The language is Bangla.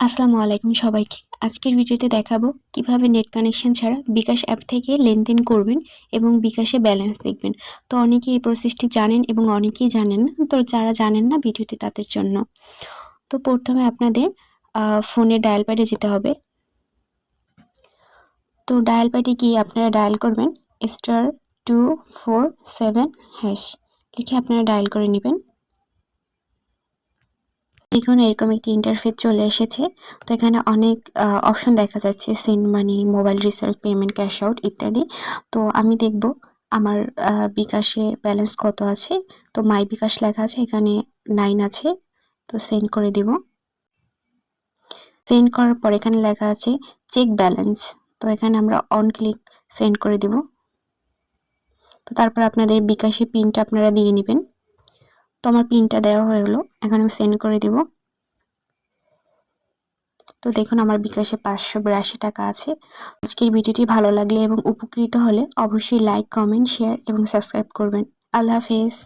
আসসালামু আলাইকুম সবাইকে। আজকের ভিডিওতে দেখাবো কীভাবে নেট কানেকশন ছাড়া বিকাশ অ্যাপ থেকে লেনদেন করবেন এবং বিকাশে ব্যালেন্স দেখবেন। তো অনেকেই এই প্রসেসটি জানেন এবং অনেকেই জানেন না। তো যারা জানেন না ভিডিওটি তাদের জন্য। তো প্রথমে আপনাদের ফোনে ডায়াল প্যাডে যেতে হবে। তো ডায়াল প্যাডে গিয়ে আপনারা ডায়াল করবেন, star two four seven hash. লিখে আপনারা ডায়াল করে নেবেন। দেখুন এরকম একটি ইন্টারফেস চলে এসেছে। তো এখানে অনেক অপশন দেখা যাচ্ছে send money mobile recharge payment cash out ইত্যাদি। তো আমি দেখব আমার বিকাশে ব্যালেন্স কত আছে। তো মাই বিকাশ লেখা আছে, এখানে নাইন আছে। তো সেন্ড করে দিব। সেন্ড করার পর এখানে লেখা আছে চেক ব্যালেন্স তো এখানে আমরা অন ক্লিক সেন্ড করে দিব। তো তারপর আপনাদের বিকাশে পিনটা আপনারা দিয়ে নেবেন। তো আমার পিনটা দেওয়া হয়ে গেলো। এখন আমি সেন্ড করে দিব। তো দেখুন, আমার বিকাশে পাঁচশো বিরাশি টাকা আছে। আজকের ভিডিওটি ভালো লাগলে এবং উপকৃত হলে অবশ্যই লাইক কমেন্ট শেয়ার এবং সাবস্ক্রাইব করবেন। আল্লাহ হাফেজ।